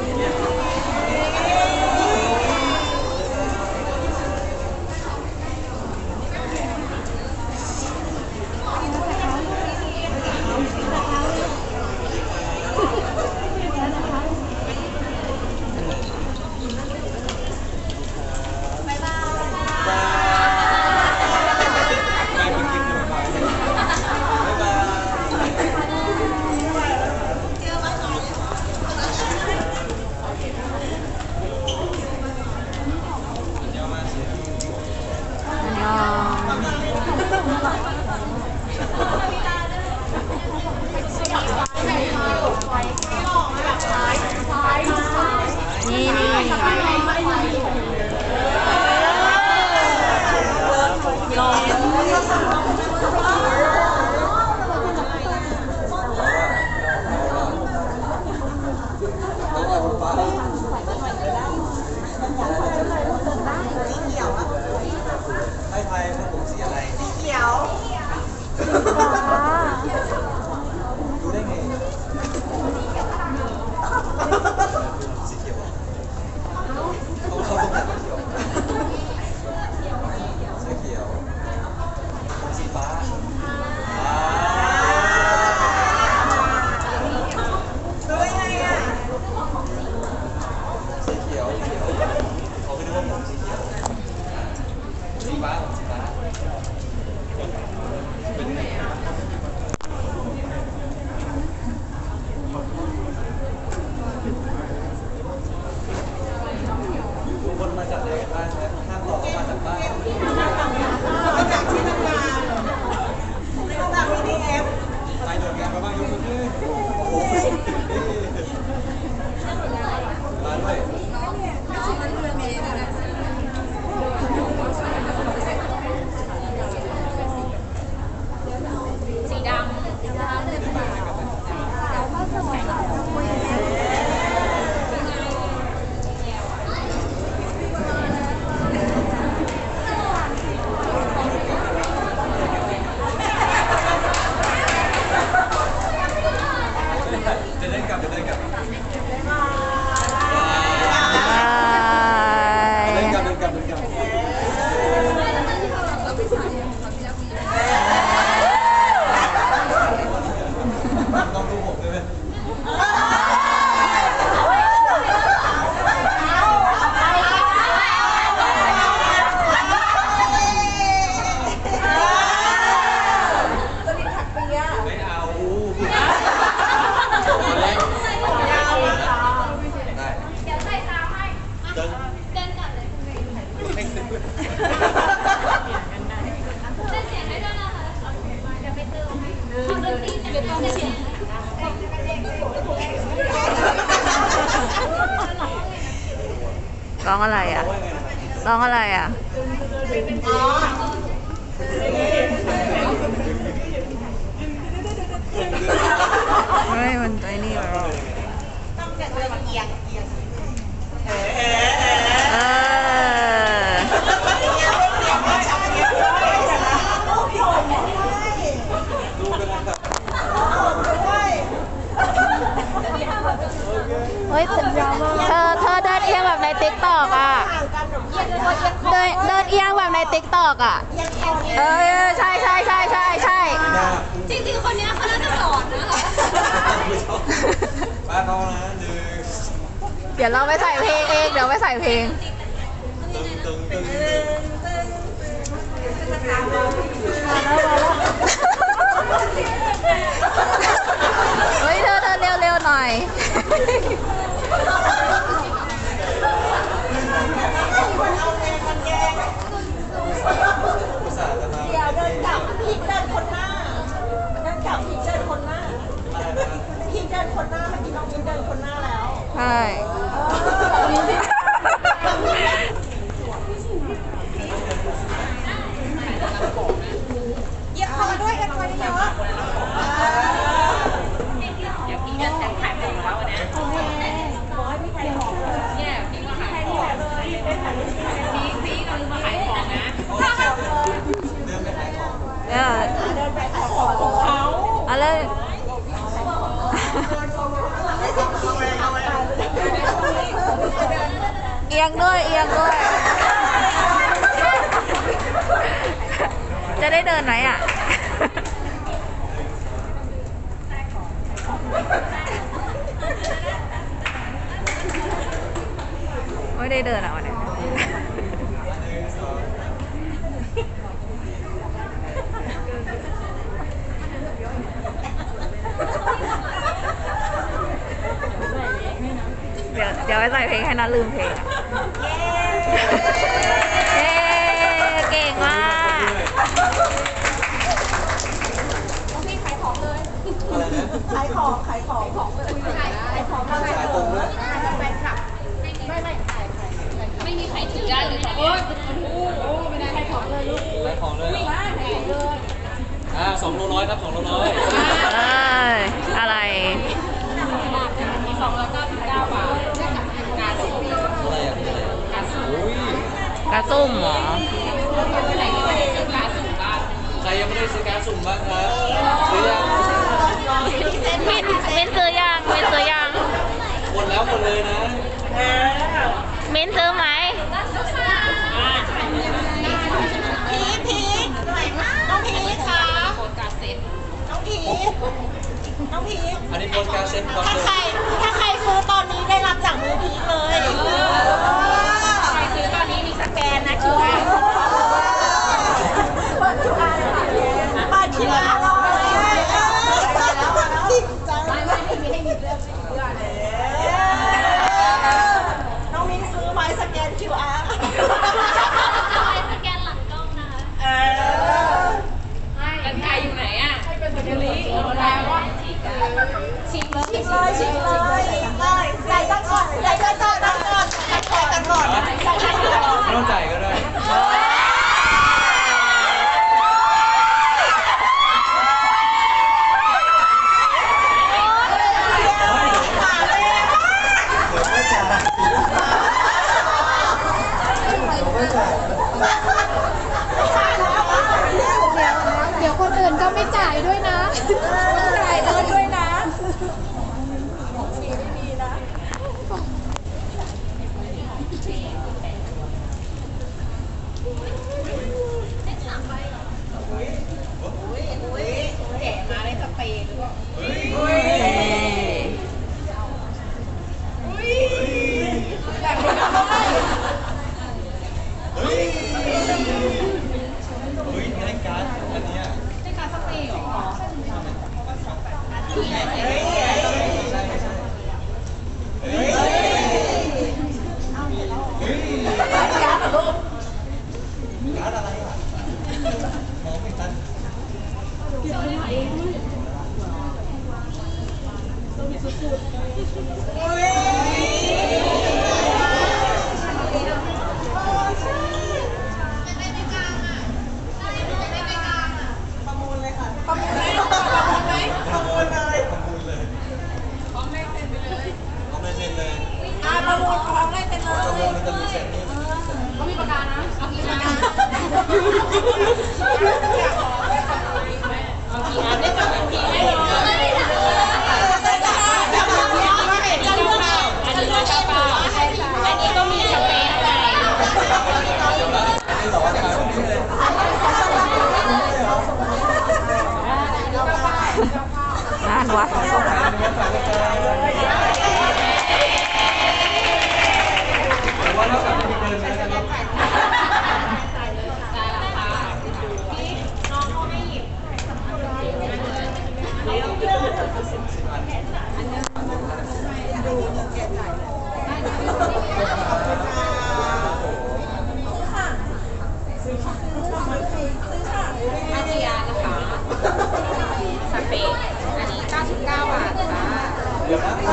นี่ มันไอ้นี่เหรอเออเฮ้ยเธอเธอเธอเดินเอียงแบบในติ๊กตอกอะ เดินเดินเอียงแบบในติ๊กตอกอะ เออใช่ใช่ใช่ใช่ใช่ จริงๆ คนเนี้ยเขาน่าจะสอนนะ ป้าเขานะหนึ่งเดี๋ยวเราไปใส่เพลงเองเดี๋ยวไปใส่เพลง ตึงตึงตึงเฮ้ยเธอเธอเร็วๆหน่อย อะ ไม่ได้เดินอะวันนี้เดี๋ยวเดี๋ยวไปใส่เพลงให้นะลืมเพลงเย้เก่งมา อะไรนะขายของขายของของคุยหน่อยนะขายของมาขายตรงด้วยแฟนคลับไม่ไม่ขายไม่มีใครถือได้เลยโอ้ยโอ้โหไม่ได้ขายของเลยลูกขายของเลยขายของเลยอ่าสองโลร้อยครับสองโลร้อยอะไรสองร้อยเก้า ถ้าใครถ้าใครซื้อตอนนี้ได้รับจากมือพีคเลย Oh, my God. Gracias.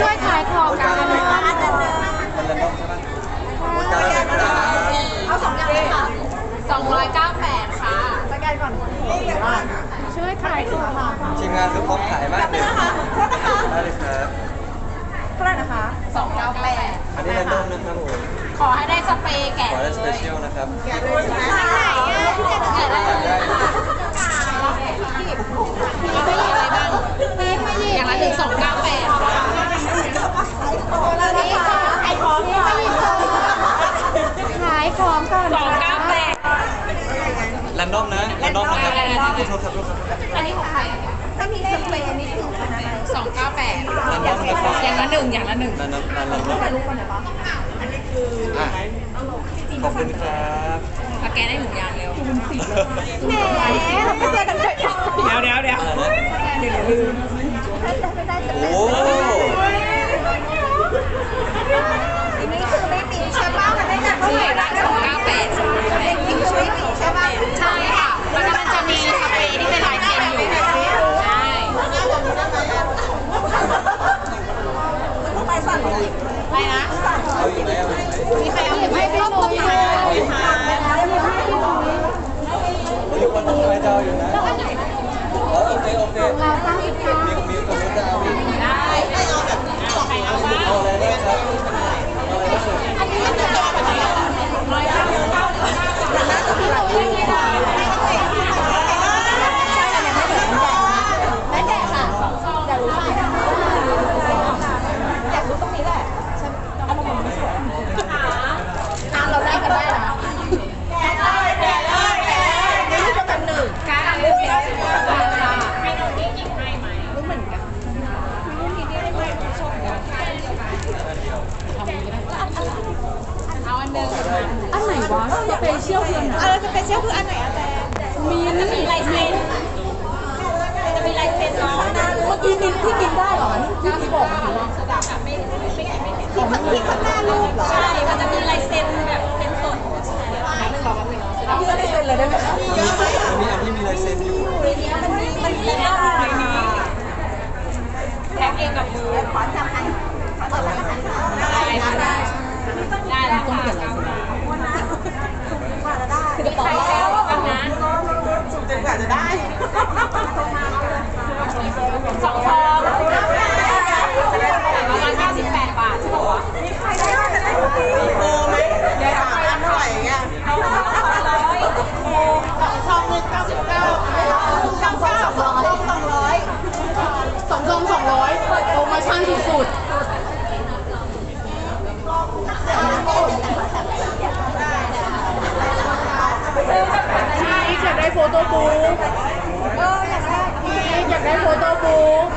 ช่วยขายของกันนะอันหนึ่งเอาสองอย่างเลยค่ะ298 ค่ะสแกนก่อนช่วยขายของทีมงานคือพร้อมขายมากเลยนะคะโทษนะคะได้เลยครับเท่าไหร่นะคะ298อันนี้แรนดอมนะครับผมขอให้ได้สเปรย์แกะขอได้สเปเชียลนะครับแกะด้วยใช่ไหมไหนอะพี่แกะแกะได้เลยมีอะไรบ้างพีคไม่หยิบอย่างละ1 298แล้วนี่ค่ะไอ้ของนี่ไม่ยิน ขายของก่อนนะ298แรนดอมนะแรนดอมนะครับแรนดอมโทษครับโทษครับอันนี้ของใครถ้ามีสเปรย์นี่คืออะไร298แรนดอมนะครับอย่างละหนึ่งอย่างละหนึ่งแรนดอมแรนดอมอะขอบคุณครับสแกนได้หนึ่งอย่างเร็วแหมไม่เจอกันเลย เดี๋ยวเดี๋ยวเดี๋ยว อะไรนะโอ้ อันนี้คือไม่มีใช่ป่ะมันได้จากเท่าไหร่นะ 298 นี่คือไม่มีใช่ป่ะ ใช่ค่ะแล้วก็มันจะมีสเปรย์ที่เป็นลายเซ็นอยู่ใช่ ไปสั่นเลย ไปนะ เอาอยู่ไหมเอาอยู่ไหม มีใครเอาหรือไม่ พี่หนุ่ยเลย เอาอยู่ไหมมี คนทำไมจะเอาอยู่นะเออโอเคโอเค เราตั้งสิบเก้า มีมีคนนี้จะเอาอีก ได้ เอาอะไรนะครับเอาอะไรนะครับ แม่แกะค่ะอยากรู้ไหมอยากรู้ตรงนี้แหละฉันเอามาบอกไม่สวยอะเราได้กันได้นะแกะเลยแกะเลยแกะเลยนี่คือเป็นหนึ่ง การอ่านเรื่องนี้ค่ะให้น้องนี่ยิงให้ไหม เอาอันหนึ่ง อันไหนวะสเปเชียลคืออันไหน เออสเปเชียลคืออันไหนอะแจน มีนี่ มีลายเซ็นจะมีลายเซ็นน้องนะ เมื่อกี้มินที่มินได้เหรอที่พี่บอกอะค่ะ ที่มันที่ข้างหน้ารูปเหรอ ใช่ มันจะมีลายเซ็นแบบเป็นสด ยืดให้เป็นเลยได้ไหมคะ มันมีอันที่มีลายเซ็นอยู่ มันมีมันมีเล่าอะไรนี้ แท็กเองกับมือ ขอจำอันขอจำอันนั้นค่ะ ได้ค่ะได้ได้แล้วค่ะ กว่าจะได้ คือจะต่อแล้วกันนะ สุดจนกว่าจะได้ สองซองประมาณ98 บาทใช่ป่าวะ มีใครได้จะได้โอไหมเดี๋ยวถามอันเท่าไหร่อย่างเงี้ย เอาสองร้อย สองซองหนึ่งเก้าสิบเก้าสองซองสองซองสองร้อย สองซองสองร้อยโปรโมชั่นสุดๆพีคอยากได้โฟโต้บูธเอออยากได้พีคอยากได้โฟโต้บูธ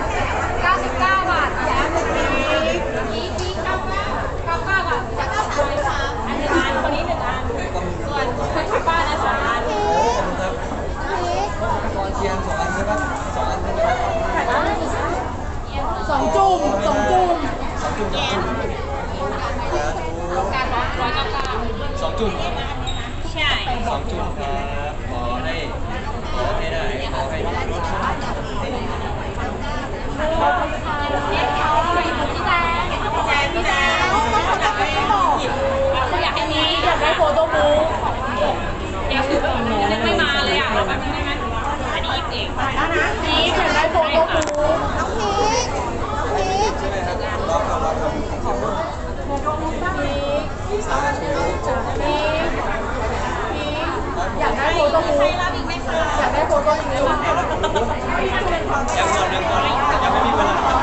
99 บาทจ้ะนี่นี่99 99บาทจากอันหนึ่งอันคนนี้หนึ่งอัน ส่วนคุณป้านะสองอันตอนเชียงสองอันใช่ปะสองอันใช่ไหมสองจุ่มสองจุ่มสองจุ่มสองจุ่มสองจุ่มใช่สองจุ่มครับ ให้ขอให้ได้ขอให้รถชนพี่แจ๊แจ๊พี่แจ๊เราอยากให้มีอยากได้โฟโต้บูธเดี๋ยวคือยังไม่มาเลยอะเราแบบไม่ไม่อันนี้อีกเองพีคอยากได้โฟโต้บูธน้องพีคน้องพีคใช่ไหมครับรอก่อนรอก่อนสาธุพีคพี ต้บูธอยากได้โฟโต้บูธ ยังก่อนยังก่อนยังไม่มีเวลา